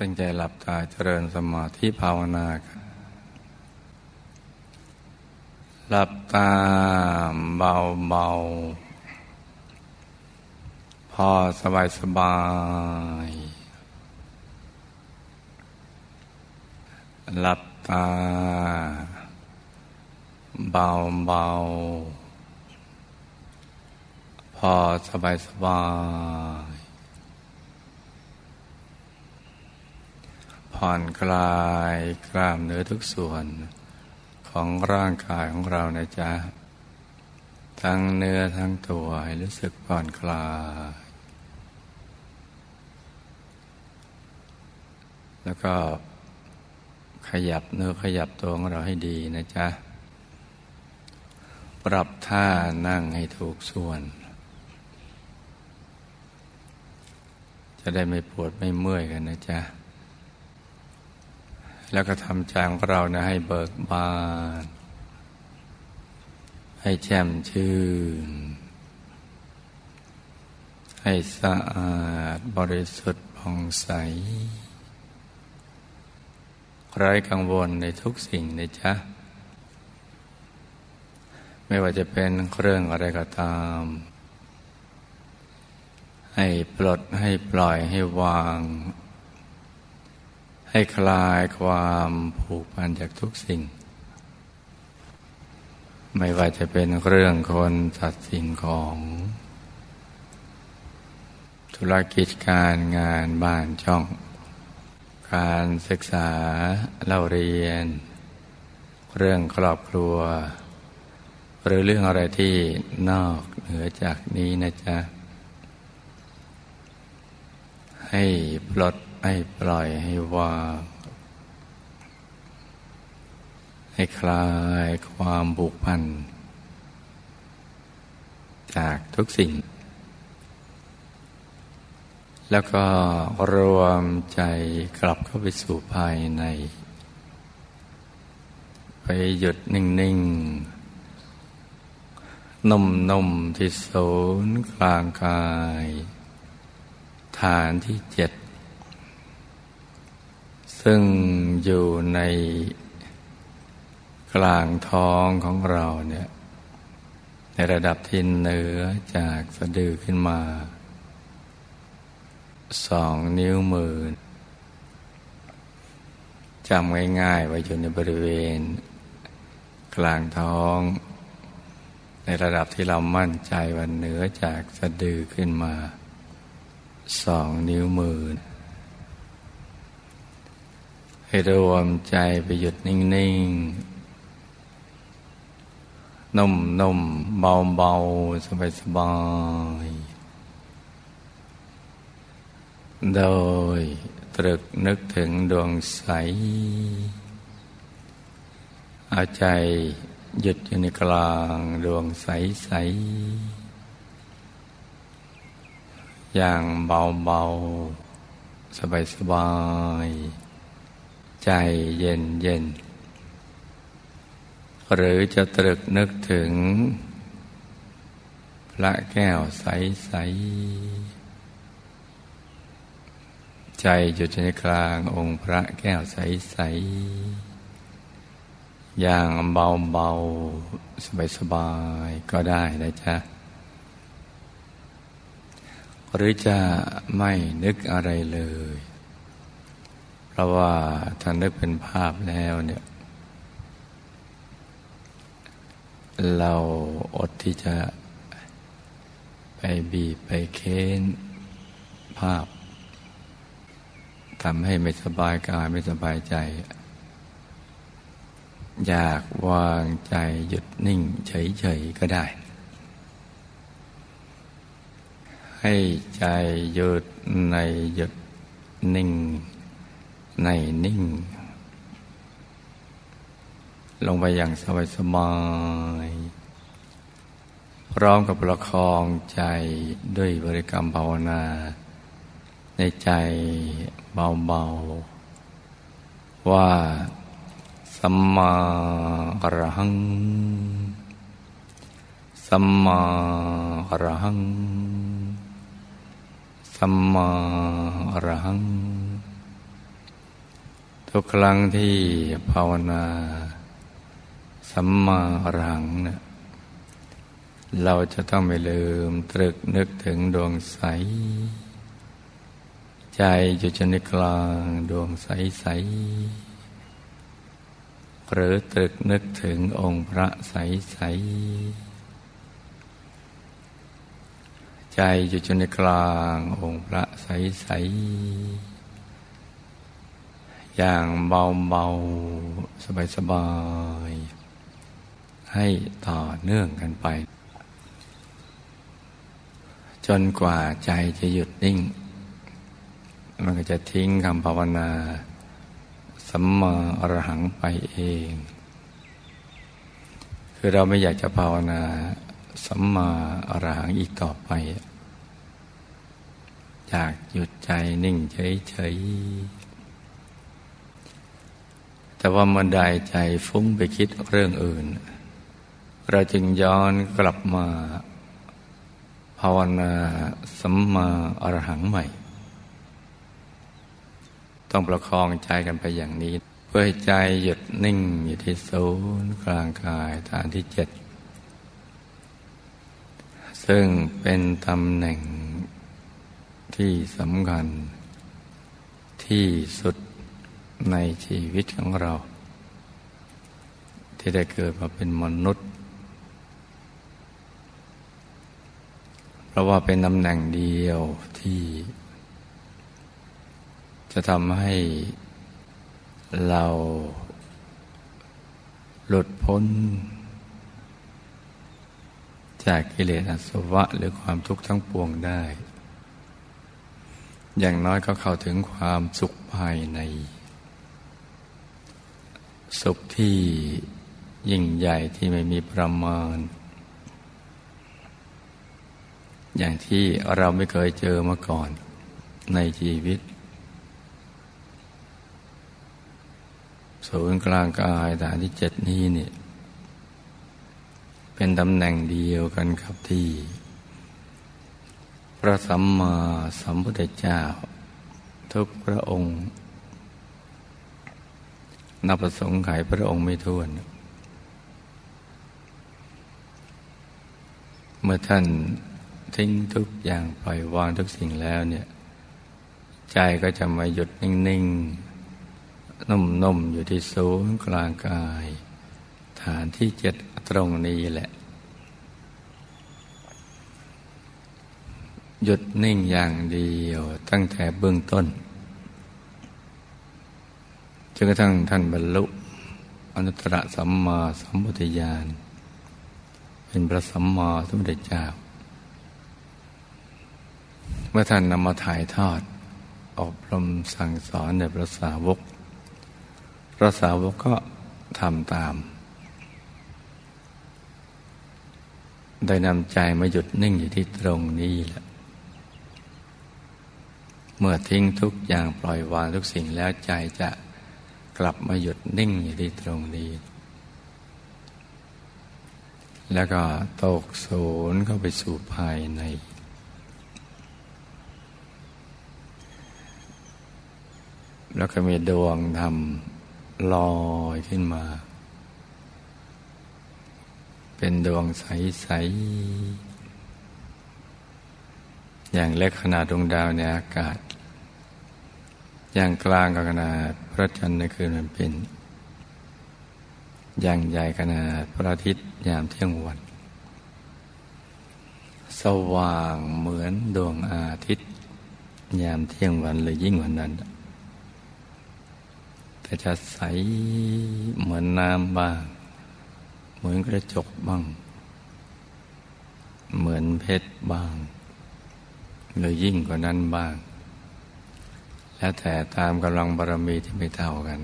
ตั้งใจหลับตาเจริญสมาธิภาวนาครับหลับตาเบาเบาพอสบายสบาย หลับตาเบาเบาพอสบายสบาย ผ่อนคลายกล้ามเนื้อทุกส่วนของร่างกายของเรานะจ๊ะ ทั้งเนื้อทั้งตัวให้รู้สึกผ่อนคลาย แล้วก็ขยับเนื้อขยับตัวของเราให้ดีนะจ๊ะ ปรับท่านั่งให้ถูกส่วน จะได้ไม่ปวดไม่เมื่อยกันนะจ๊ะ แล้วก็ทำใจของเรานะให้เบิกบาน ให้แจ่มชื่น ให้สะอาดบริสุทธิ์ผ่องใส ไร้กังวลในทุกสิ่งนะจ๊ะ ไม่ว่าจะเป็นเครื่องอะไรก็ตาม ให้ปลดให้ปล่อยให้วาง ให้คลายความผูกพันจากทุกสิ่ง ไม่ว่าจะเป็นเรื่องคนสัตว์สิ่งของ ธุรกิจการงานบ้านช่อง การศึกษาเล่าเรียน เรื่องครอบครัว หรือเรื่องอะไรที่นอกเหนือจากนี้นะจ๊ะ ให้ปลด ให้ปล่อยให้วางให้คลายความบุกพัน จากทุกสิ่ง แล้วก็รวมใจกลับเข้าไปสู่ภายใน ไปหยุดนิ่ง ๆนุ่ม ๆ ที่ศูนย์กลางกาย ฐานที่เจ็ด ซึ่งอยู่ในกลางท้องของเราเนี่ยในระดับที่เหนือจากสะดือขึ้นมา สองนิ้วมือจำง่ายๆไว้อยู่ในบริเวณ กลางท้อง ในระดับที่เรามั่นใจว่าเหนือจากสะดือขึ้นมา สองนิ้วมือ ให้รวมใจไปหยุดนิ่ง ๆ นุ่ม ๆ เบา ๆ สบาย ๆ โดยตรึกนึกถึงดวงใส เอาใจหยุดอยู่ในกลางดวงใสๆอย่างเบา ๆ สบาย ๆ ใจเย็นเย็น หรือจะตรึกนึกถึง พระแก้วใสๆใจอยู่ในกลางองค์พระแก้วใสๆอย่างเบาๆสบายๆก็ได้นะจ๊ะ หรือจะไม่นึกอะไรเลย ราะว่าถ้านึกเป็นภาพแล้วเนี่ย เราอดที่จะไปบีบไปเค้นภาพทำให้ไม่สบายกายไม่สบายใจ อยากวางใจหยุดนิ่งเฉยๆก็ได้ ให้ใจหยุดในหยุดนิ่ง ในนิ่ง ลงไปอย่างสบายสบายพร้อมกับประคองใจด้วยบริกรรมภาวนา ในใจเบาๆ ว่าสัมมาอรหัง สัมมาอรหัง สัมมาอรหัง ทุกครั้งที่ภาวนาสัมมาอรหังเนะเราจะต้องไม่ลืมตรึกนึกถึงดวงใส ใจอยู่จนในกลางดวงใสใส หรือตรึกนึกถึงองค์พระใสใส ใจอยู่จนในกลางองค์พระใสใส อย่างเบาเบาสบายสบายให้ต่อเนื่องกันไป จนกว่าใจจะหยุดนิ่ง มันก็จะทิ้งคำภาวนาสัมมาอรหังไปเอง คือเราไม่อยากจะภาวนาสัมมาอรหังอีกต่อไปอยากหยุดใจนิ่งเฉยๆ แต่ว่าเมื่อใดใจฟุ้งไปคิดเรื่องอื่น เราจึงย้อนกลับมา ภาวนาสัมมาอรหังใหม่ ต้องประคองใจกันไปอย่างนี้ เพื่อให้ใจหยุดนิ่งอยู่ที่ศูนย์กลางกายฐานที่เจ็ดซึ่งเป็นตำแหน่งที่สำคัญที่สุด ในชีวิตของเรา ที่ได้เกิดมาเป็นมนุษย์ เพราะว่าเป็นตำแหน่งเดียวที่ จะทำให้เราหลุดพ้น จากกิเลสอาสวะหรือความทุกข์ทั้งปวงได้ อย่างน้อยก็เข้าถึงความสุขภายใน สุขที่ยิ่งใหญ่ที่ไม่มีประมาณ อย่างที่เราไม่เคยเจอมาก่อนในชีวิต ศูนย์กลางกายฐานที่เจ็ดนี้เนี่ยเป็นตำแหน่งเดียวกันครับที่ พระสัมมาสัมพุทธเจ้า ทุกพระองค์ นับประสงค์ไขพระองค์ไม่ท้วน เมื่อท่านทิ้งทุกอย่างปล่อยวางทุกสิ่งแล้วเนี่ยใจก็จะมาหยุดนิ่งๆ นุ่มๆ อยู่ที่ศูนย์กลางกาย ฐานที่เจ็ดตรงนี้แหละ หยุดนิ่งอย่างเดียวตั้งแต่เบื้องต้น จนกระทั่งท่านบรรลุอนุตตรสัมมาสัมพุทธญาณเป็นพระสัมมาสัมพุทธเจ้า เมื่อท่านนำมาถ่ายทอด อบรมสั่งสอนในพระสาวก พระสาวกก็ทำตาม ได้นำใจมาหยุดนิ่งอยู่ที่ตรงนี้แหละเมื่อทิ้งทุกอย่างปล่อยวางทุกสิ่งแล้วใจจะ กลับมาหยุดนิ่งอยู่ที่ตรงนี้ แล้วก็ตกศูนย์เข้าไปสู่ภายใน แล้วก็มีดวงธรรมลอยขึ้นมา เป็นดวงใส ๆ อย่างเล็กขนาดดวงดาวในอากาศ อย่างกลางก็ขนาดพระจันทร์ในคืนมันเป็น อย่างใหญ่ขนาดพระอาทิตย์ยามเที่ยงวัน สว่างเหมือนดวงอาทิตย์ ยามเที่ยงวันเลยยิ่งกว่านั้น แต่จะใสเหมือนน้ำบ้าง เหมือนกระจกบ้าง เหมือนเพชรบ้างหรือยิ่งกว่านั้นบ้าง แล้วแต่ตามกำลังบารมีที่ไม่เท่ากัน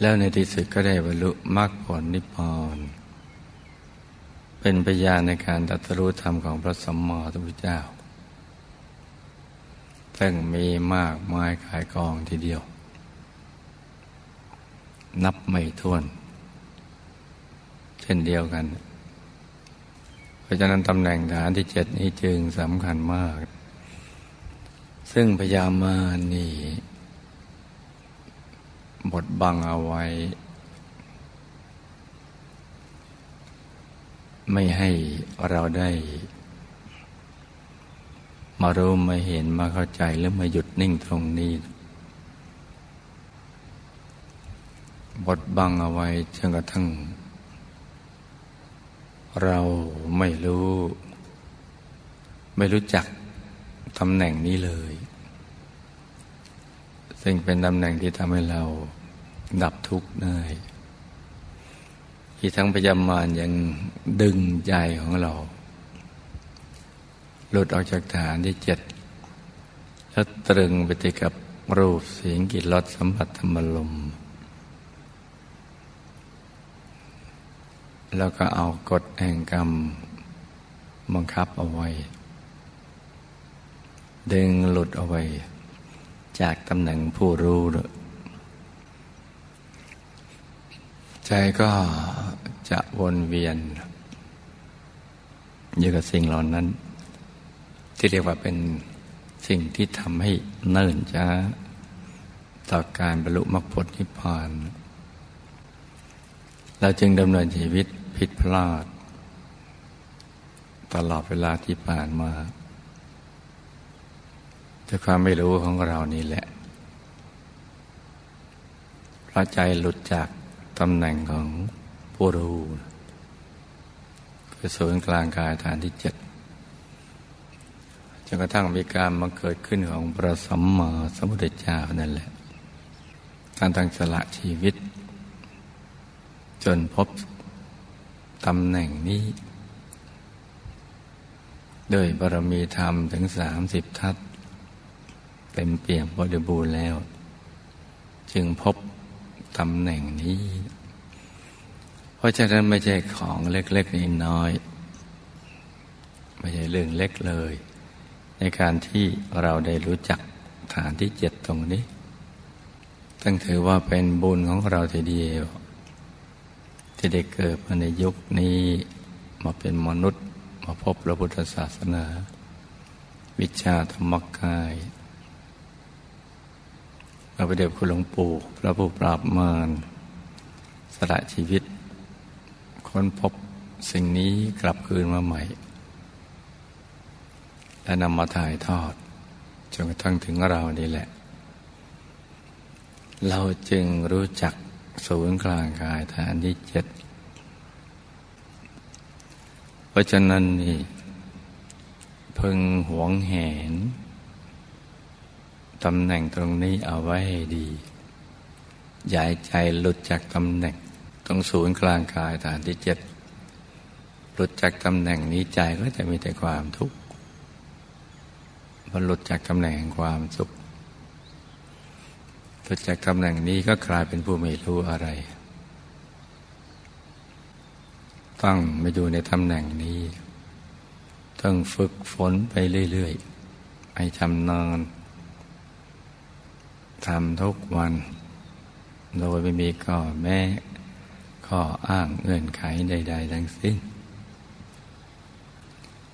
แล้วในที่สุดก็ได้บรรลุมรรคผลนิพพานเป็นพยานในการตรัสรู้ธรรมของพระสัมมาสัมพุทธเจ้าซึ่งมีมากมายขายกองทีเดียว นับไม่ถ้วน เช่นเดียวกัน เพราะฉะนั้นตำแหน่งฐานที่เจ็ดนี้จึงสำคัญมาก ซึ่งพยามานี่บดบังเอาไว้ ไม่ให้เราได้ มารู้มาเห็นมาเข้าใจแล้วมาหยุดนิ่งตรงนี้ บดบังเอาไว้จนกระทั่ง เราไม่รู้ ไม่รู้จัก ตำแหน่งนี้เลย ซึ่งเป็นตำแหน่งที่ทำให้เราดับทุกข์ได้ที่ทั้งพยามารยังดึงใจของเรา หลุดออกจากฐานที่เจ็ดแล้วตรึงไปติดกับรูปเสียงกลิ่นรสสัมผัสธรรมลม แล้วก็เอากฎแห่งกรรมบังคับเอาไว้ ดึงหลุดเอาไว้ จากตำแหน่งผู้รู้ใจก็จะวนเวียนอยู่กับสิ่งเหล่านั้น ที่เรียกว่าเป็นสิ่งที่ทำให้เนิ่นช้าต่อการบรรลุมรรคผลนิพพานเราจึงดำเนินชีวิตผิดพลาด ตลอดเวลาที่ผ่านมา ด้วยความไม่รู้ของเรานี่แหละเพราะใจหลุดจากตำแหน่งของผู้รู้คือศูนย์กลางกายฐานที่เจ็ดจนกระทั่งมีการมาเกิดขึ้นของพระสัมมาสัมพุทธเจ้านั่นแหละการตั้งสละชีวิต จนพบตำแหน่งนี้โดยบารมีธรรมถึงสามสิบทัศ เต็มเปี่ยมบริบูรณ์แล้ว จึงพบตำแหน่งนี้ เพราะฉะนั้นไม่ใช่ของเล็กๆน้อยๆไม่ใช่เรื่องเล็กเลย ในการที่เราได้รู้จักฐานที่เจ็ดตรงนี้ตั้งถือว่าเป็นบุญของเราทีเดียว ที่ได้เกิดมาในยุคนี้ มาเป็นมนุษย์ มาพบพระพุทธศาสนา วิชาธรรมกาย พระปเดชคุณหลวงปู่พระผู้ปราบมารสละชีวิต ค้นพบสิ่งนี้กลับคืนมาใหม่ และนำมาถ่ายทอดจนกระทั่งถึงเรานี่แหละ เราจึงรู้จักศูนย์กลางกายฐานที่เจ็ดเพราะฉะนั้นนี่พึงหวงแหน ตำแหน่งตรงนี้เอาไว้ให้ดีย่าให้ใจหลุดจากตำแหน่งตรงศูนย์กลางกายฐานที่เจ็ดหลุดจากตำแหน่งนี้ใจก็จะมีแต่ความทุกข์พอหลุดจากตำแหน่งแห่งความสุขหลุดจากตำแหน่งนี้ก็กลายเป็นผู้ไม่รู้อะไรต้องมาอยู่ในตำแหน่งนี้ ต้องฝึกฝนไปเรื่อยๆให้ชำนาญ ทำทุกวัน โดยไม่มีข้อแม้ข้ออ้างเงื่อนไขใด ๆ ทั้งสิ้น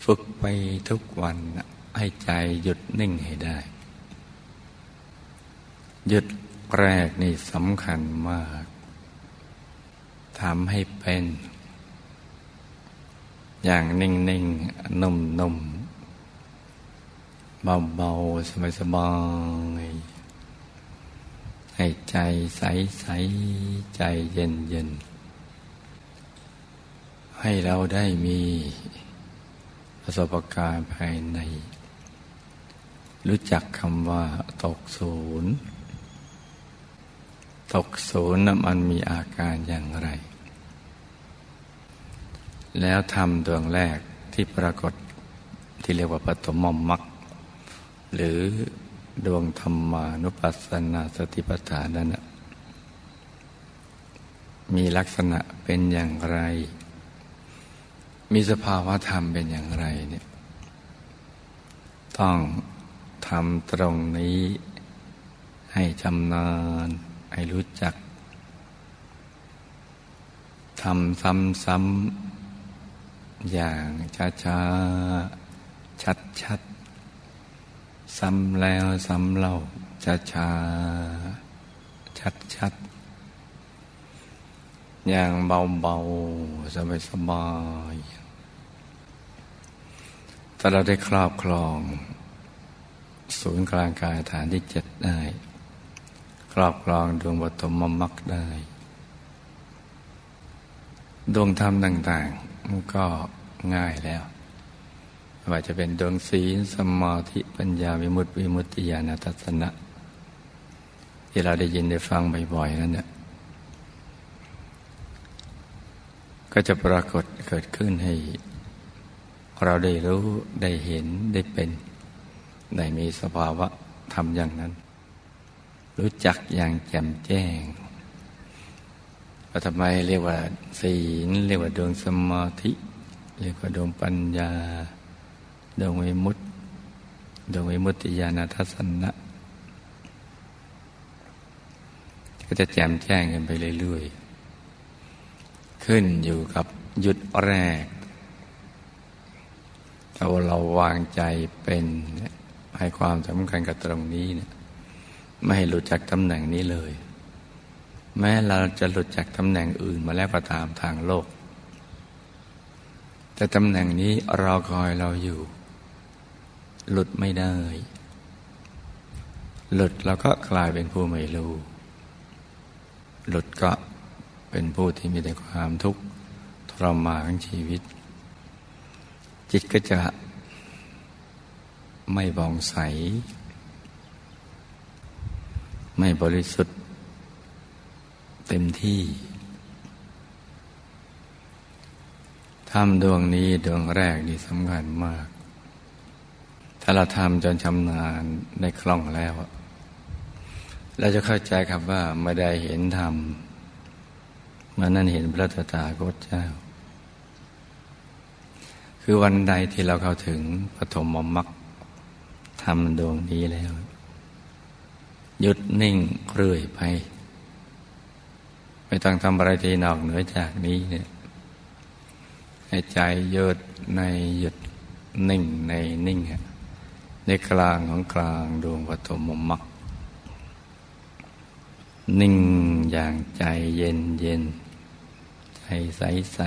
ฝึกไปทุกวันให้ใจหยุดนิ่งให้ได้ หยุดแรกนี่สำคัญมากทำให้เป็น อย่างนิ่งๆ นุ่มๆ เบาๆ สบายๆ ให้ใจใสใสใจเย็นเย็นให้เราได้มีประสบการณ์ภายใน รู้จักคำว่าตกศูนย์ ตกศูนย์นั้นมันมีอาการอย่างไร แล้วทำดวงแรกที่ปรากฏที่เรียกว่าปฐมมรรคหรือ ดวงธรรมานุปัสสนาสติปัฏฐานนั้นมีลักษณะเป็นอย่างไร มีสภาวะธรรมเป็นอย่างไรเนี่ย ต้องทำตรงนี้ ให้ชำนาญ ให้รู้จักทำซ้ำๆอย่างช้าๆ ชัดๆ ซ้ำแล้วซ้ำเล่าช้าช้าชัดอย่างเบาๆสบายๆถ้าเราได้ครอบครอง ศูนย์กลางกายฐานที่เจ็ดได้ ครอบครองดวงบตมมรรคได้ ดวงธรรมต่างๆมันก็ง่ายแล้ว ว่าจะเป็นดวงศีลสมาธิปัญญาวิมุตติวิมุตติญาณทัศนะ ที่เราได้ยินได้ฟังบ่อยๆนั่นเนี่ยก็จะปรากฏเกิดขึ้นให้ เราได้รู้ได้เห็นได้เป็นได้มีสภาวะทำอย่างนั้น รู้จักอย่างแจ่มแจ้งว่าทำไมเรียกว่าศีลเรียกว่าดวงสมาธิ เรียกว่าดวงปัญญา ดวงวิมุตติดวงวิมุตติญาณทัศนะก็จะแจ่มแจ้งกันไปเรื่อยๆ ขึ้นอยู่กับยุดแรกถ้าเราวางใจเป็นให้ความสำคัญกับตรงนี้เนี่ยไม่ให้หลุดจากตำแหน่งนี้เลย แม้เราจะหลุดจากตำแหน่งอื่นมาแล้วก็ตามทางโลก แต่ตำแหน่งนี้เราคอยเราอยู่ หลุดไม่ได้ หลุดแล้วก็กลายเป็นผู้ไม่รู้ หลุดก็เป็นผู้ที่มีแต่ความทุกข์ทรมานของชีวิต จิตก็จะไม่บองใส ไม่บริสุทธิ์ เต็มที่ทำดวงนี้ดวงแรกนี่สำคัญมาก ถ้าเราทำจนชำนาญในคล่องแล้ว เราจะเข้าใจครับว่าไม่ได้เห็นธรรมเมื่อนั้นเห็นพระตถาคตเจ้า คือวันใดที่เราเข้าถึงปฐมมรรคทำดวงนี้แล้ว หยุดนิ่งเรื่อยไป ไม่ต้องทำอะไรที่นอกเหนือจากนี้เนี่ยให้ใจหยุดในหยุดนิ่งในนิ่ง ในกลางของกลางดวงปฐมมรรคนิ่งอย่างใจเย็นเย็นใจใสใส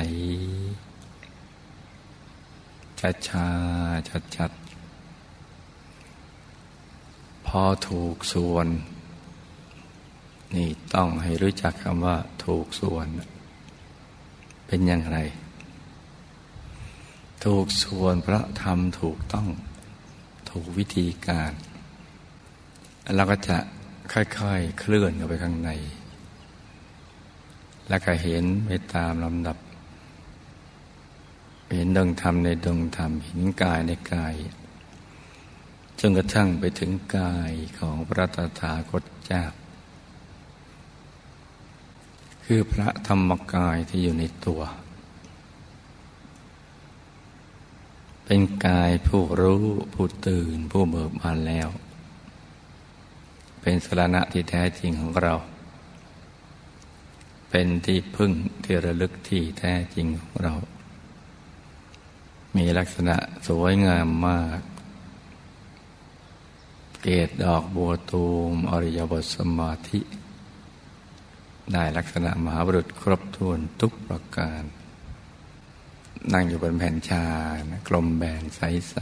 ชัดชาชัดชัดพอถูกส่วน นี่ต้องให้รู้จักคำว่า ถูกส่วน เป็นอย่างไร ถูกส่วนพระธรรมถูกต้อง ถูกวิธีการ เราก็จะค่อยๆ เคลื่อนเข้าไปข้างใน แล้วก็เห็นไปตามลำดับ เห็นดวงธรรมในดวงธรรม เห็นกายในกาย จนกระทั่งไปถึงกายของพระตถาคตเจ้า คือพระธรรมกายที่อยู่ในตัว เป็นกายผู้รู้ผู้ตื่นผู้เบิกบานแล้ว เป็นสรณะที่แท้จริงของเรา เป็นที่พึ่งที่ระลึกที่แท้จริงของเรา มีลักษณะสวยงามมาก เกตดอกบัวตูมอริยบทสมาธิ ได้ลักษณะมหาบุรุษครบถ้วนทุกประการ นั่งอยู่บนแผ่นชานะกลมแบนใส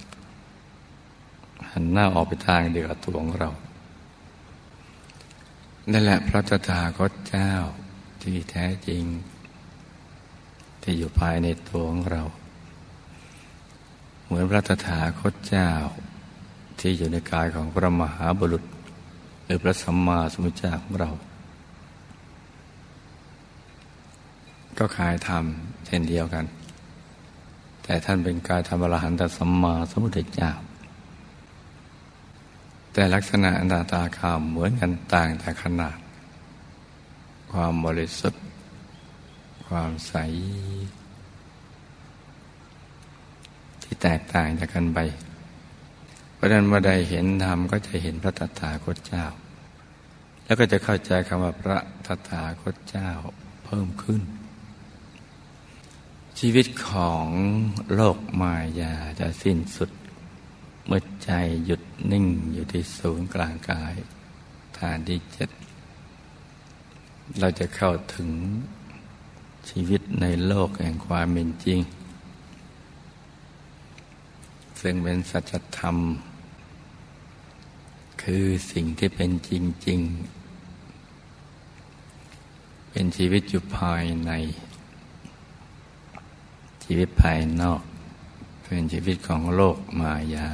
ๆ หันหน้าออกไปทางเดียวกับตัวของเรา นั่นแหละพระตถาคตเจ้าที่แท้จริง ที่อยู่ภายในตัวของเรา เหมือนพระตถาคตเจ้า ที่อยู่ในกายของพระมหาบุรุษ หรือพระสัมมาสัมพุทธเจ้าของเรา ก็ขายธรรมเช่นเดียวกัน แต่ท่านเป็นกายธรรมอรหันตสัมมาสัมพุทธเจ้า แต่ลักษณะอันตาตาขามเหมือนกันต่างแต่ขนาด ความบริสุทธิ์ ความใส ที่แตกต่างจากกันไปเพราะนั้นเมื่อใดเห็นธรรมก็จะเห็นพระตถาคตเจ้า แล้วก็จะเข้าใจคำว่าพระตถาคตเจ้าเพิ่มขึ้น ชีวิตของโลกมายาจะสิ้นสุด เมื่อใจหยุดนิ่งอยู่ที่ศูนย์กลางกายฐานที่เจ็ดเราจะเข้าถึงชีวิตในโลกแห่งความเป็นจริง ซึ่งเป็นสัจธรรม คือสิ่งที่เป็นจริง ๆ เป็นชีวิตอยู่ภายใน ชีวิตภายนอก เป็นชีวิตของโลกมายา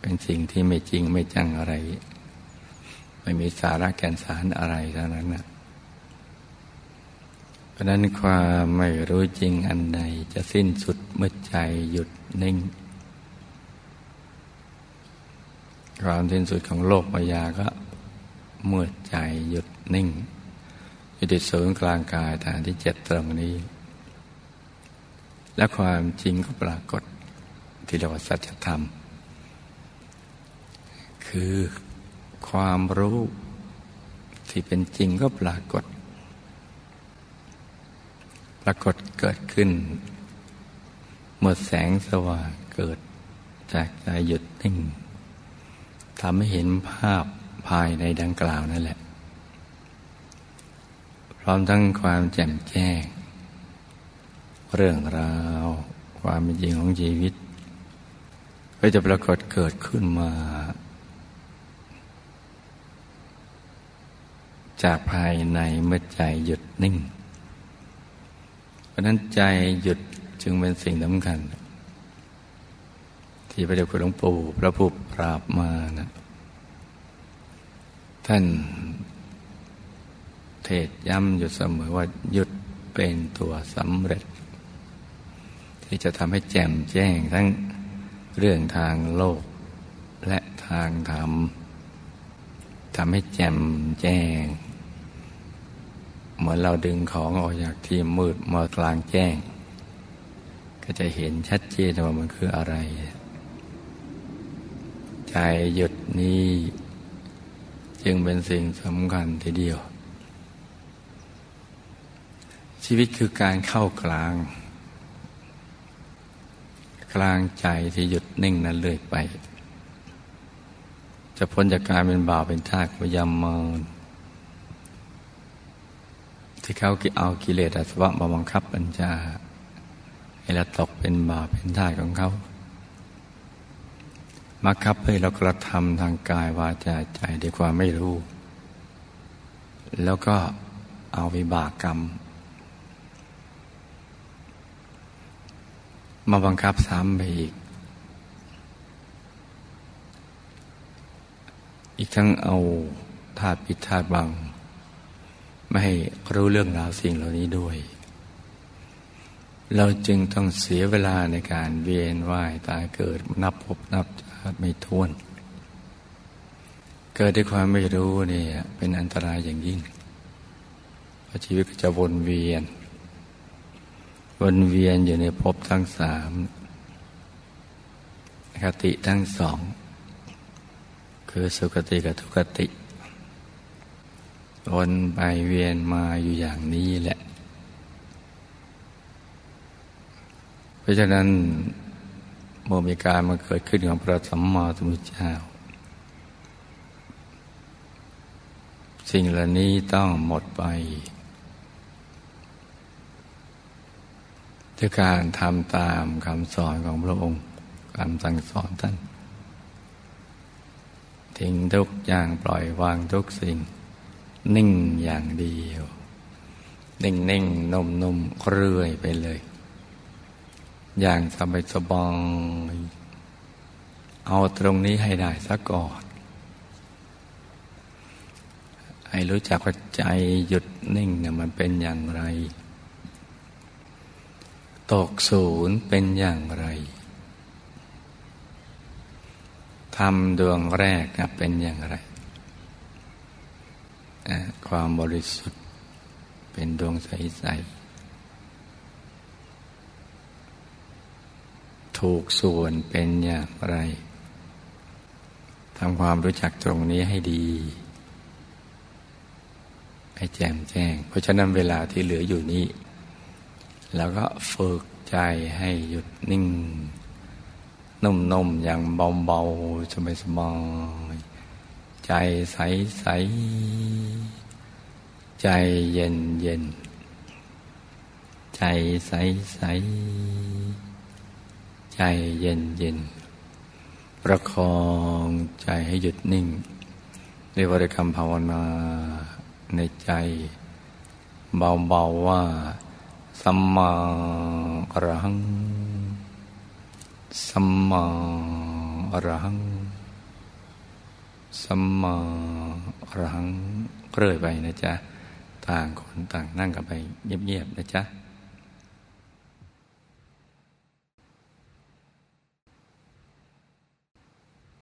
เป็นสิ่งที่ไม่จริงไม่จังอะไร ไม่มีสาระแก่นสารอะไรเท่านั้นนะเพราะนั้นความไม่รู้จริงอันใดจะสิ้นสุดเมื่อใจหยุดนิ่งความสิ้นสุดของโลกมายาก็เมื่อใจหยุดนิ่ง อยู่ที่ศูนย์กลางกายฐานที่เจ็ดตรงนี้ และความจริงก็ปรากฏที่เรียกว่าสัจธรรม คือความรู้ที่เป็นจริงก็ปรากฏ ปรากฏเกิดขึ้น เมื่อแสงสว่างเกิดจากใจหยุดนิ่งทำให้เห็นภาพภายในดังกล่าวนั่นแหละ พร้อมทั้งความแจ่มแจ้ง เรื่องราว ความเป็นจริงของชีวิต ก็จะปรากฏเกิดขึ้นมา จากภายในเมื่อใจหยุดนิ่ง เพราะนั้นใจหยุดจึงเป็นสิ่งสำคัญ ที่พระเดชคุณหลวงปู่พระผู้ปราบมานะท่านเทศย้ำอยู่เสมอว่าหยุดเป็นตัวสำเร็จ ที่จะทำให้แจ่มแจ้งทั้งเรื่องทางโลก และทางธรรมทำให้แจ่มแจ้ง เหมือนเราดึงของออกจากที่มืดมากลางแจ้ง ก็จะเห็นชัดเจนว่ามันคืออะไร ใจหยุดนี้จึงเป็นสิ่งสำคัญทีเดียว ชีวิตคือการเข้ากลาง กลางใจที่หยุดนิ่งนั้นเลยไป จะพ้นจากการเป็นบ่าวเป็นทาสพยายามมานที่เขาเอากิเลสอาสวะมาบังคับบัญชาให้เราตกเป็นบาปเป็นท่าของเขามาคับให้เรากระทำทางกายวาจาใจด้วยความไม่รู้ แล้วก็เอาวิบากกรรม มาบังคับซ้ำไปอีก อีกทั้งเอาธาตุปิดธาตุบัง ไม่ให้รู้เรื่องราวสิ่งเหล่านี้ด้วย เราจึงต้องเสียเวลาในการเวียนว่ายตายเกิดนับพบนับชาติไม่ท้วน เกิดด้วยความไม่รู้เนี่ยเป็นอันตรายอย่างยิ่งชีวิตก็จะวนเวียน วนเวียนอยู่ในภพทั้งสามคติทั้งสอง คือสุคติกับทุกติวนไปเวียนมาอยู่อย่างนี้แหละ เพราะฉะนั้นโมมีการมาเกิดขึ้นของพระสัมมาสัมพุทธเจ้า สิ่งเหล่านี้ต้องหมดไป ด้วยการทำตามคำสอนของพระองค์คำสั่งสอนท่านทิ้งทุกอย่างปล่อยวางทุกสิ่ง นิ่งอย่างเดียว นิ่งนิ่งนุ่มนุ่มเรื่อยไปเลย อย่างสบายสบายเอาตรงนี้ให้ได้ซะก่อน ให้รู้จักว่าใจหยุดนิ่งเนี่ยมันเป็นอย่างไร ตกศูนย์เป็นอย่างไรทำดวงแรกเป็นอย่างไร ความบริสุทธิ์เป็นดวงใส ๆ ถูกส่วนเป็นอย่างไรทำความรู้จักตรงนี้ให้ดี ให้แจ่มแจ้ง เพราะฉะนั้นเวลาที่เหลืออยู่นี้ แล้วก็ฝึกใจให้หยุดนิ่ง นุ่มๆอย่างเบาๆสบายๆใจใสใใจเย็นเย็นใจใสใสใจเย็นเย็นประคองใจให้หยุดนิ่งด้วยบริกรรมภาวนาในใจ เบาๆว่า สัมมาอรหัง สัมมาอรหัง สัมมาอรหังเรื่อยไปนะจ๊ะ ต่างคนต่างนั่งกันไปเงียบๆนะจ๊ะ